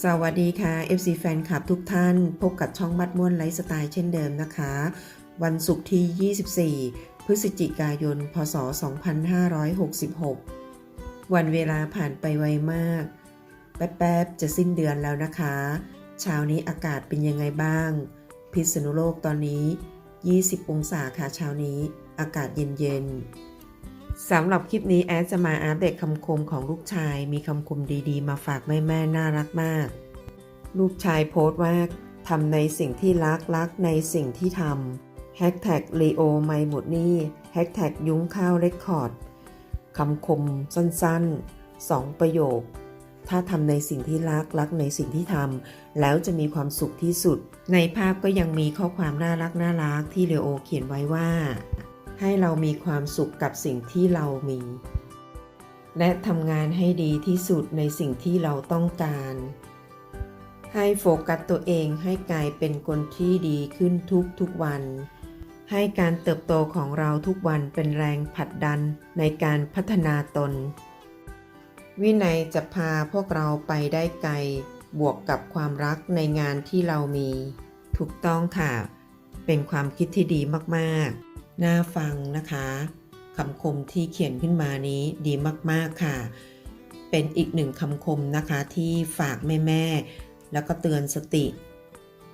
สวัสดีค่ะ FC แฟนคลับทุกท่าน พบกับช่องมัดม่วนไลฟ์สไตล์เช่นเดิมนะคะ วันศุกร์ที่ 24 พฤศจิกายน พศ 2566 วันเวลาผ่านไปไวมาก แป๊บๆ จะสิ้นเดือนแล้วนะคะ เช้านี้อากาศเป็นยังไงบ้าง พิษณุโลกตอนนี้ 20 องศาค่ะเช้านี้ อากาศเย็นๆ สำหรับคลิปนี้แอดจะมาอัปเดตคำคมของลูกชาย มีคำคมดีๆ มาฝากแม่แม่ๆน่ารักมาก ลูกชายโพสต์ว่าทำในสิ่งที่รักรักในสิ่งที่ทำแฮชแท็กลีโอไม่หมดนี่แฮชแท็กยุ้งข้าวเรคคอร์ดคำคมสั้นๆ 2 ประโยค ถ้าทำในสิ่งที่รักรักในสิ่งที่ทำแล้วจะมีความสุขที่สุด ในภาพก็ยังมีข้อความน่ารักน่ารักที่เลโอเขียนไว้ว่า ให้เรามีความสุขกับสิ่งที่เรามี และทำงานให้ดีที่สุดในสิ่งที่เราต้องการ ให้โฟกัสตัวเองให้กลายเป็นคนที่ดีขึ้นทุกทุกวัน ให้การเติบโตของเราทุกวันเป็นแรงผลักดันในการพัฒนาตน วินัยจะพาพวกเราไปได้ไกล บวกกับความรักในงานที่เรามี ถูกต้องค่ะ เป็นความคิดที่ดีมาก ๆ น่าฟังนะคะคำคมที่เขียนขึ้นมานี้ดีมากๆค่ะ เป็นอีกหนึ่งคำคมนะคะที่ฝากแม่ๆแล้วก็เตือนสติ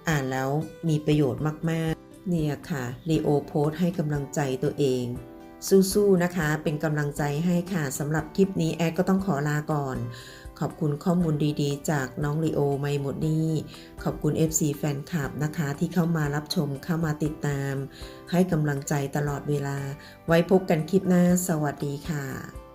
อ่านแล้วมีประโยชน์มากๆ เนี่ยค่ะลีโอโพสให้กำลังใจตัวเอง สู้ๆนะคะ เป็นกำลังใจให้ค่ะสำหรับคลิปนี้แอดก็ต้องขอลาก่อน ขอบคุณข้อมูลดีๆ จากน้องลีโอไม่หมดนี่ขอบคุณ FC แฟนคลับนะคะ ที่เข้ามารับชมเข้ามาติดตาม ให้กำลังใจตลอดเวลา ไว้พบกันคลิปหน้า สวัสดีค่ะ